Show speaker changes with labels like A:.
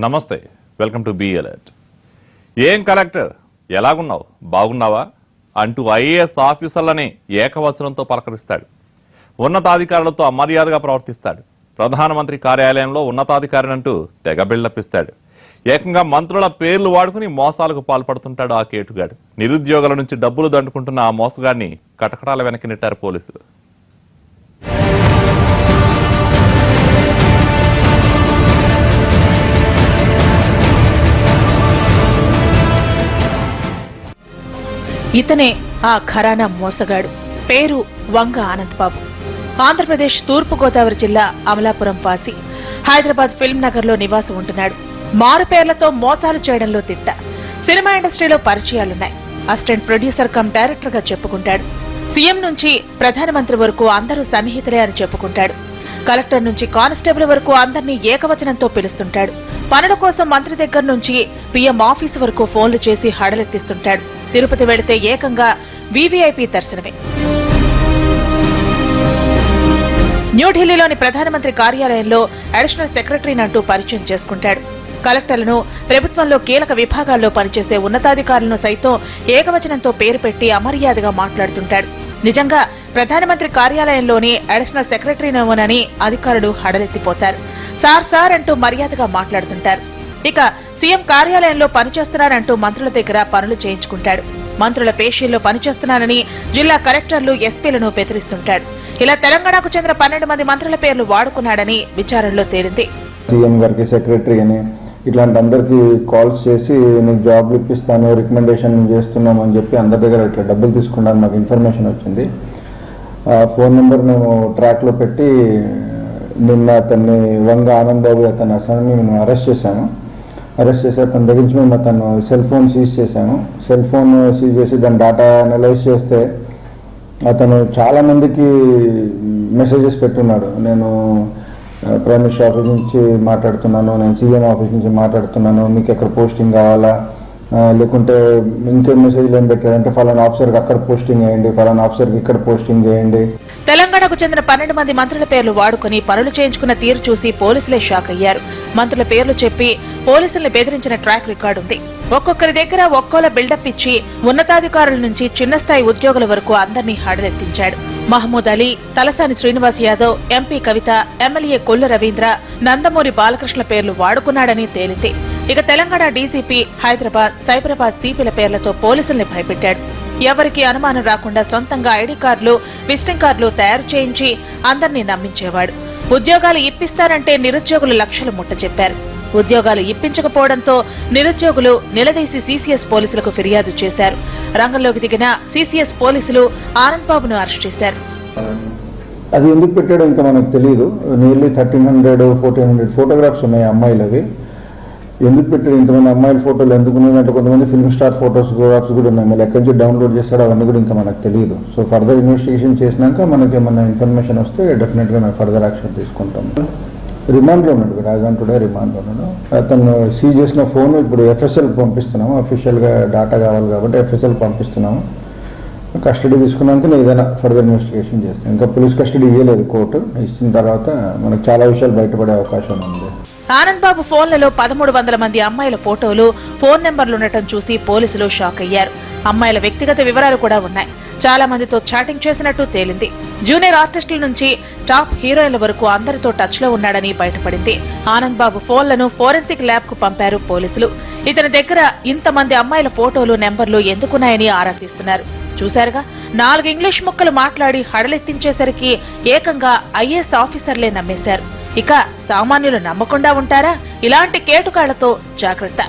A: నమస్తే welcome to be alert. ఏం collector? ఎలాగున్నావు? బాగున్నావా? అంటూ ఐఏఎస్ ఆఫీసర్లని ఏకవచనంతో పలకరిస్తాడు. ఉన్నతాధికారులతో అమర్యాదగా ప్రవర్తిస్తాడు. ప్రధానమంత్రి కార్యాలయంలో ఉన్నతాధికారినంటూ తెగ బిల్డపిస్తాడు ఏకంగా మంత్రుల పేర్లు వాడుకుని మోసాలకు పాల్పడుతుంటాడు ఆ కేటుగాడు. నిరుద్యోగుల నుంచి డబ్బులు దండుకుంటున్న ఆ మోసగాడిని కటకటాల వెనక్కి నెట్టారు పోలీసులు.
B: ఇతనే ఆ ఖరానా మోసగాడు. పేరు వంగ ఆనందబాబు. ఆంధ్రప్రదేశ్ తూర్పుగోదావరి జిల్లా అమలాపురం వాసి. హైదరాబాద్ ఫిల్మ్ నగర్లో నివాసం ఉంటున్నాడు. మారు పేర్లతో మోసాలు చేయడంలో తిట్ట. సినిమా ఇండస్ట్రీలో పరిచయాలున్నాయి. అసిస్టెంట్ ప్రొడ్యూసర్ కమ్ డైరెక్టర్గా చెప్పుకుంటాడు. సీఎం నుంచి ప్రధానమంత్రి వరకు అందరూ సన్నిహితులే అని చెప్పుకుంటాడు. కలెక్టర్ నుంచి కానిస్టేబుల్ వరకు అందరినీ ఏకవచనంతో పిలుస్తుంటాడు. పనుల కోసం మంత్రి దగ్గర నుంచి పీఎం ఆఫీసు వరకు ఫోన్లు చేసి హడలెత్తిస్తుంటాడు. తిరుపతి వెళితే ఏకంగా వీవీఐపీ దర్శనమే. న్యూఢిల్లీలోని ప్రధానమంత్రి కార్యాలయంలో అడిషనల్ సెక్రటరీనంటూ పరిచయం చేసుకుంటాడు. కలెక్టర్లను ప్రభుత్వంలో కీలక విభాగాల్లో పనిచేసే ఉన్నతాధికారులను సైతం ఏకవచనంతో పేరు పెట్టి అమర్యాదగా మాట్లాడుతుంటాడు. నిజంగా ప్రధానమంత్రి కార్యాలయంలోని అడిషనల్ సెక్రటరీనేమోనని అధికారులు హడలెత్తిపోతారు. సార్ సార్ అంటూ మర్యాదగా మాట్లాడుతుంటారు. ఇక సీఎం కార్యాలయంలో పనిచేస్తున్నారంటూ మంత్రుల దగ్గర పనులు చేయించుకుంటాడు. మంత్రుల పేషీల్లో పనిచేస్తున్నానని జిల్లా కలెక్టర్లు ఎస్పీలను బెదిరిస్తుంటాడు. ఇలా తెలంగాణకు చెందిన పన్నెండు మంది మంత్రుల పేర్లు వాడుకున్నాడని విచారణలో తేలింది.
C: సీఎం గారికి సెక్రటరీ అని ఇట్లాంటి అందరికీ కాల్స్ చేసి నీకు జాబ్లు ఇప్పిస్తాను రికమెండేషన్ చేస్తున్నాం అని చెప్పి అందరి దగ్గర ఇట్లా డబ్బులు తీసుకున్నాను నాకు ఇన్ఫర్మేషన్ వచ్చింది. ఆ ఫోన్ నెంబర్ మేము ట్రాక్లో పెట్టి నిన్న అతన్ని వంగ ఆనంద్ బాబు అతని అసలు మేము అరెస్ట్ చేశాము అరెస్ట్ చేసి అతని దగ్గర నుంచి మేము అతను సెల్ ఫోన్ సీజ్ చేశాము సెల్ ఫోన్ సీజ్ చేసి దాని డేటా అనలైజ్ చేస్తే అతను చాలా మందికి మెసేజెస్ పెట్టున్నాడు. నేను ఆ, ప్రైమ్ ఆఫీస్ నుంచి మాట్లాడుతున్నాను నేను సీఎం ఆఫీస్ నుంచి మాట్లాడుతున్నాను మీకు ఎక్కడ పోస్టింగ్ కావాలా? లేకుంటే ఇంకే మెసేజ్లు ఏం పెట్టారంటే ఫలానా ఆఫీసర్కి అక్కడ పోస్టింగ్ చేయండి ఫలానా ఆఫీసర్కి ఇక్కడ పోస్టింగ్ చేయండి.
B: తెలంగాణకు చెందిన పన్నెండు మంది మంత్రుల పేర్లు వాడుకుని పనులు చేయించుకున్న తీరు చూసి పోలీసులే షాక్ అయ్యారు. మంత్రుల పేర్లు చెప్పి పోలీసుల్ని బెదిరించిన ట్రాక్ రికార్డు ఉంది. ఒక్కొక్కరి దగ్గర ఒక్కోల బిల్డప్ ఇచ్చి ఉన్నతాధికారుల నుంచి చిన్న స్థాయి ఉద్యోగుల వరకు అందరినీ హడలెత్తించాడు. మహమూద్ అలీ తలసాని శ్రీనివాస్ యాదవ్ ఎంపీ కవిత ఎమ్మెల్యే కొల్లు రవీంద్ర నందమూరి బాలకృష్ణ పేర్లు వాడుకున్నాడని తేలితే. ఇక తెలంగాణ డీజీపీ హైదరాబాద్ సైబరాబాద్ సిపిల పేర్లతో పోలీసుల్ని భయపెట్టాడు. ఎవరికి అనుమానం రాకుండా సొంతంగా ఐడి కార్డులు విజిటింగ్ కార్డులు తయారు చేయించి అందరినీ నమ్మించేవాడు. ఉద్యోగాలు ఇప్పిస్తారంటే నిరుద్యోగులు లక్షలు ముట్ట చెప్పారు ఉద్యోగాలు ఇప్పించకపోవడంతో నిరుద్యోగులు నిలదీసి సీసీఎస్ పోలీసులకు ఫిర్యాదు చేశారు. రంగంలోకి దిగిన సీసీఎస్ పోలీసులు ఆనంద్ బాబును అరెస్ట్ చేశారు.
C: అది ఎందుకు పెట్టాడో ఇంకా మనకు తెలియదు nearly thirteen hundred fourteen hundred photographs ఉన్నాయి అమ్మాయిలు అవి ఎందుకు పెట్టాడు? ఇంతమంది అమ్మాయిల ఫోటోలు ఎందుకు ఉన్నాయంటే కొంతమంది ఫిల్మ్ స్టార్ ఫోటోస్ ఫోటోగ్రాఫ్స్ కూడా ఉన్నాయి. మళ్ళీ ఎక్కడి నుంచి డౌన్లోడ్ చేస్తాడో అవన్నీ కూడా ఇంకా మనకు తెలియదు సో ఫర్దర్ ఇన్వెస్టిగేషన్ చేసినాక మనకి ఏమన్నా ఇన్ఫర్మేషన్ వస్తే డెఫినెట్గా మేము ఫర్దర్ యాక్షన్ తీసుకుంటాం. రిమాండ్లో ఉన్నాడు రాజాన్ టుడే రిమాండ్లో ఉన్నాడు. అతను సీజ్ చేసిన ఫోన్ ఇప్పుడు ఎఫ్ఎస్ఎల్ పంపిస్తున్నాము అఫీషియల్గా డాటా కావాలి కాబట్టి ఎఫ్ఎస్ఎల్ పంపిస్తున్నాము. కస్టడీ తీసుకున్నాక నేను ఏదైనా ఫర్దర్ ఇన్వెస్టిగేషన్ చేస్తాను ఇంకా పోలీస్ కస్టడీ ఇవ్వలేదు కోర్టు ఇచ్చిన తర్వాత మనకు చాలా విషయాలు బయటపడే అవకాశం ఉంది.
B: ఆనంద్ బాబు ఫోన్లలో పదమూడు వందల మంది అమ్మాయిల ఫోటోలు ఫోన్ నెంబర్లు ఉండటం చూసి పోలీసులు షాక్ అయ్యారు. అమ్మాయిల వ్యక్తిగత వివరాలు కూడా ఉన్నాయి. చాలా మందితో చాటింగ్ చేసినట్టు తేలింది. జూనియర్ ఆర్టిస్టుల నుంచి టాప్ హీరోయిన్ల వరకు అందరితో టచ్లో ఉన్నాడని బయటపడింది. ఆనంద్ బాబు ఫోన్లను ఫోరెన్సిక్ ల్యాబ్కు పంపారు పోలీసులు. ఇతని దగ్గర ఇంతమంది అమ్మాయిల ఫోటోలు నెంబర్లు ఎందుకున్నాయని ఆరా తీస్తున్నారు. చూశారుగా నాలుగు ఇంగ్లీష్ ముక్కలు మాట్లాడి హడలెత్తించేసరికి ఏకంగా ఐఏఎస్ ఆఫీసర్లే నమ్మేశారు. ఇక సామాన్యులు నమ్మకుండా ఉంటారా? ఇలాంటి కేటుకాళ్ళతో జాగ్రత్త.